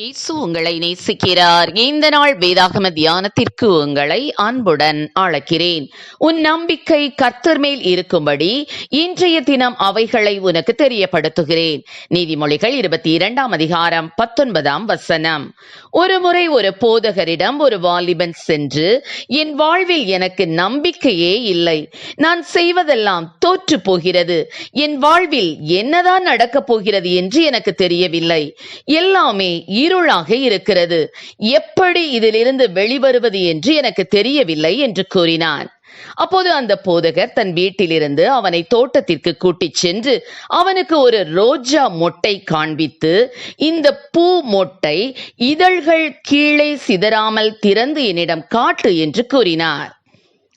இயேசு உங்களை நேசிக்கிறார். இந்த நாள் வேதாகம தியானத்திற்கு உங்களை அன்புடன் அழைக்கிறேன். உன் நம்பிக்கை கர்த்தர் மேல் இருக்கும்படி இன்றைய தினம் அவைகளை உனக்கு தெரியப்படுத்துகிறேன். நீதிமொழிகள் இருபத்தி இரண்டாம் அதிகாரம் பத்தொன்பதாம் வசனம். ஒரு முறை ஒரு போதகரிடம் ஒரு வாலிபன் சென்று என் வாழ்வில் எனக்கு நம்பிக்கையே இல்லை. நான் செய்வதெல்லாம் தோற்று போகிறது. என் வாழ்வில் என்னதான் நடக்கப் போகிறது என்று எனக்கு தெரியவில்லை. எல்லாமே இருளாக இருக்கிறது. எப்படி இதிலிருந்து வெளிவருவது என்று எனக்கு தெரியவில்லை என்று கூறினான். அப்போது அந்த போதகர் தன் வீட்டிலிருந்து அவனை தோட்டத்திற்கு கூட்டிச் சென்று அவனுக்கு ஒரு ரோஜா மொட்டை காண்பித்து இந்த பூ மொட்டை இதழ்கள் கீழே சிதறாமல் திறந்து என்னிடம் காட்டு என்று கூறினார்.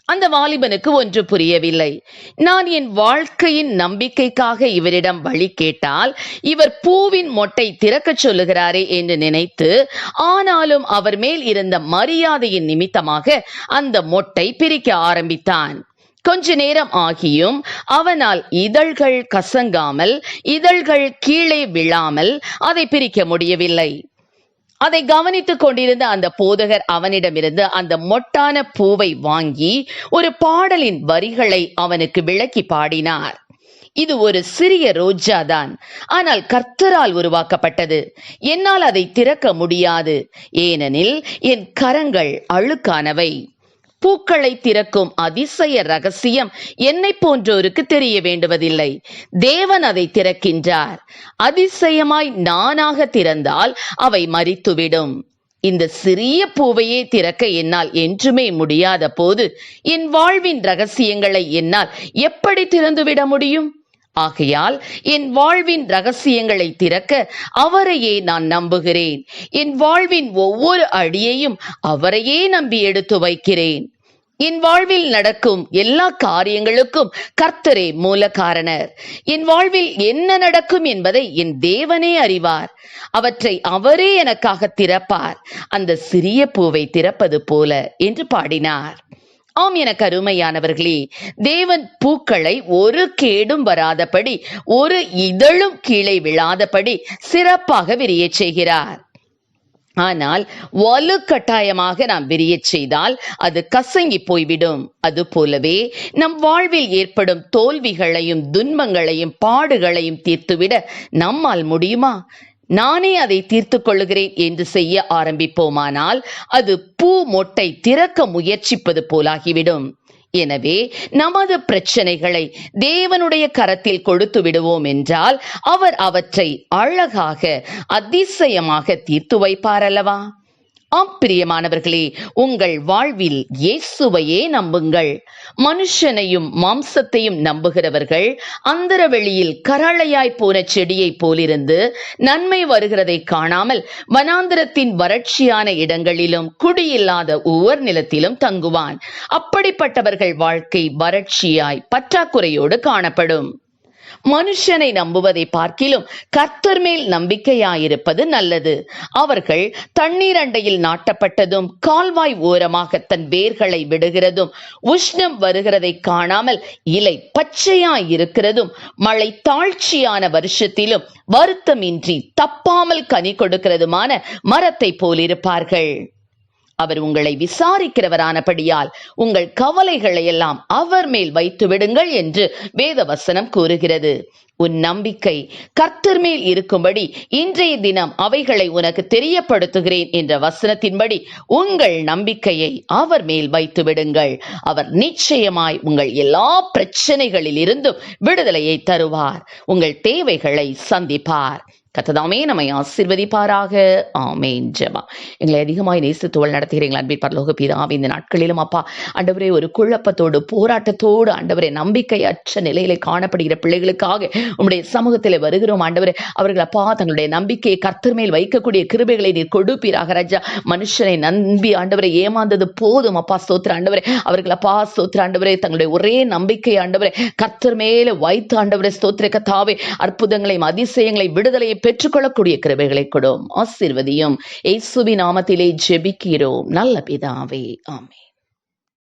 அந்த வாலிபனுக்கு ஒன்று புரியவில்லை. நான் என் வாழ்க்கையின் நம்பிக்கைக்காக இவரிடம் வழி கேட்டால் இவர் பூவின் மொட்டை திறக்கச் சொல்லுகிறாரே என்று நினைத்து ஆனாலும் அவர் மேல் இருந்த மரியாதையின் நிமித்தமாக அந்த மொட்டை பிரிக்க ஆரம்பித்தான். கொஞ்ச நேரம் ஆகியும் அவனால் இதழ்கள் கசங்காமல் இதழ்கள் கீழே விழாமல் அதை பிரிக்க முடியவில்லை. அதை கவனித்துக் கொண்டிருந்த அந்த போதகர் அவனிடமிருந்து அந்த மொட்டான பூவை வாங்கி ஒரு பாடலின் வரிகளை அவனுக்கு விளக்கி பாடினார். இது ஒரு சிறிய ரோஜா தான். ஆனால் கர்த்தரால் உருவாக்கப்பட்டது. என்னால் அதை திறக்க முடியாது. ஏனெனில் என் கரங்கள் அழுக்கானவை. பூக்களை திறக்கும் அதிசய ரகசியம் என்னை போன்றோருக்கு தெரிய வேண்டுவதில்லை. தேவன் அதை திறக்கின்றார். அதிசயமாய் நானாக திறந்தால் அவை மறித்துவிடும் இந்த சிறிய பூவையே திறக்க என்னால் என்றுமே முடியாத போது என் வாழ்வின் ரகசியங்களை என்னால் எப்படி திறந்துவிட முடியும்? ஆகையால் என் வாழ்வின் ரகசியங்களை திறக்க அவரையே நான் நம்புகிறேன். என் வாழ்வின் ஒவ்வொரு அடியையும் அவரையே நம்பி எடுத்து வைக்கிறேன். என் வாழ்வில் நடக்கும் எல்லா காரியங்களுக்கும் கர்த்தரே மூல காரணர் என் வாழ்வில் என்ன நடக்கும் என்பதை என் தேவனே அறிவார். அவற்றை அவரே எனக்காக திறப்பார். அந்த சிறிய பூவை திறப்பது போல என்று பாடினார். ஆம் என கருமையானவர்களே தேவன் பூக்களை ஒரு கேடும் வராதபடி ஒரு இதழும் கீழே விழாதபடி சிறப்பாக விரியச் செய்கிறார். ஆனால் வலு கட்டாயமாக நாம் விரியச் செய்தால் அது கசங்கி போய்விடும். அது போலவே நம் வாழ்வில் ஏற்படும் தோல்விகளையும் துன்பங்களையும் பாடுகளையும் தீர்த்துவிட நம்மால் முடியுமா? நானே அதை தீர்த்து கொள்ளுகிறேன் என்று செய்ய ஆரம்பிப்போமானால் அது பூ மொட்டை திறக்க முயற்சிப்பது போலாகிவிடும். எனவே நமது பிரச்சனைகளை தேவனுடைய கரத்தில் கொடுத்து விடுவோம் என்றால் அவர் அவற்றை அழகாக அதிசயமாக தீர்த்து வைப்பார் அல்லவா ஆப்பிரியமானவர்களே உங்கள் வாழ்வில் இயேசுவையே நம்புங்கள். மனுஷனையும் மாம்சத்தையும் நம்புகிறவர்கள் அந்தர வெளியில் கரளையாய் போன செடியைப் போலிருந்து நன்மை வருகிறதை காணாமல் வனாந்திரத்தின் வறட்சியான இடங்களிலும் குடியில்லாத உவர் நிலத்திலும் தங்குவான். அப்படிப்பட்டவர்கள் வாழ்க்கை வறட்சியாய் பற்றாக்குறையோடு காணப்படும். மனுஷனை நம்புவதை பார்க்கிலும் கர்த்தர் மேல் நம்பிக்கையாயிருப்பது நல்லது. அவர்கள் தண்ணீர் அண்டையில் நாட்டப்பட்டதும் கால்வாய் ஓரமாக தன் வேர்களை விடுகிறதும் உஷ்ணம் வருகிறதை காணாமல் இலை பச்சையாய் இருக்கிறதும் மழை தாழ்ச்சியான வருஷத்திலும் வருத்தமின்றி தப்பாமல் கனி கொடுக்கிறதுமான மரத்தை போலிருப்பார்கள். அவர் உங்களை விசாரிக்கிறவரானபடியால் உங்கள் கவலைகளை எல்லாம் அவர் மேல் வைத்து விடுங்கள் என்று வேத வசனம் கூறுகிறது. உன் நம்பிக்கை கர்த்தர் மேல் இருக்கும்படி இன்றைய தினம் அவைகளை உனக்கு தெரியப்படுத்துகிறேன் என்ற வசனத்தின்படி உங்கள் நம்பிக்கையை அவர் மேல் வைத்து விடுங்கள். அவர் நிச்சயமாய் உங்கள் எல்லா பிரச்சனைகளில் இருந்தும் விடுதலையை தருவார். உங்கள் தேவைகளை சந்திப்பார். கத்ததாமே நம்மை ஆசிர்வதிப்பாராக. ஆமேன். ஜமா எங்களை அதிகமாய் நேசித்துவள் நடத்துகிறீங்களா அன்பின் பரலோக பிதாவே இந்த நாட்களிலும் அப்பா ஆண்டவரே ஒரு குழப்பத்தோடு போராட்டத்தோடு ஆண்டவரே நம்பிக்கையற்ற நிலையில காணப்படுகிற பிள்ளைகளுக்காக உங்களுடைய சமூகத்தில் வருகிறோம் ஆண்டவரே. அவர்கள் அப்பா தங்களுடைய நம்பிக்கையை கர்த்தர் மேல் வைக்கக்கூடிய கிருபைகளை நீர் கொடுப்பீராக ராஜா. மனுஷனை நம்பி ஆண்டவரை ஏமாந்தது போதும் அப்பா சோத்திர ஆண்டவரே. அவர்கள் அப்பா சோத்திர ஆண்டவரே தங்களுடைய ஒரே நம்பிக்கை ஆண்டவரே கர்த்தர் மேல வைத்து ஆண்டவரே ஸ்தோத்திர கத்தாவே அற்புதங்களையும் அதிசயங்களை விடுதலையை பெற்றுக்கொள்ளக்கூடிய கிருபைகளை கொடும். ஆசீர்வதியும். இயேசுவின் நாமத்திலே ஜெபிக்கிறோம். நல்ல பிதாவே. ஆமே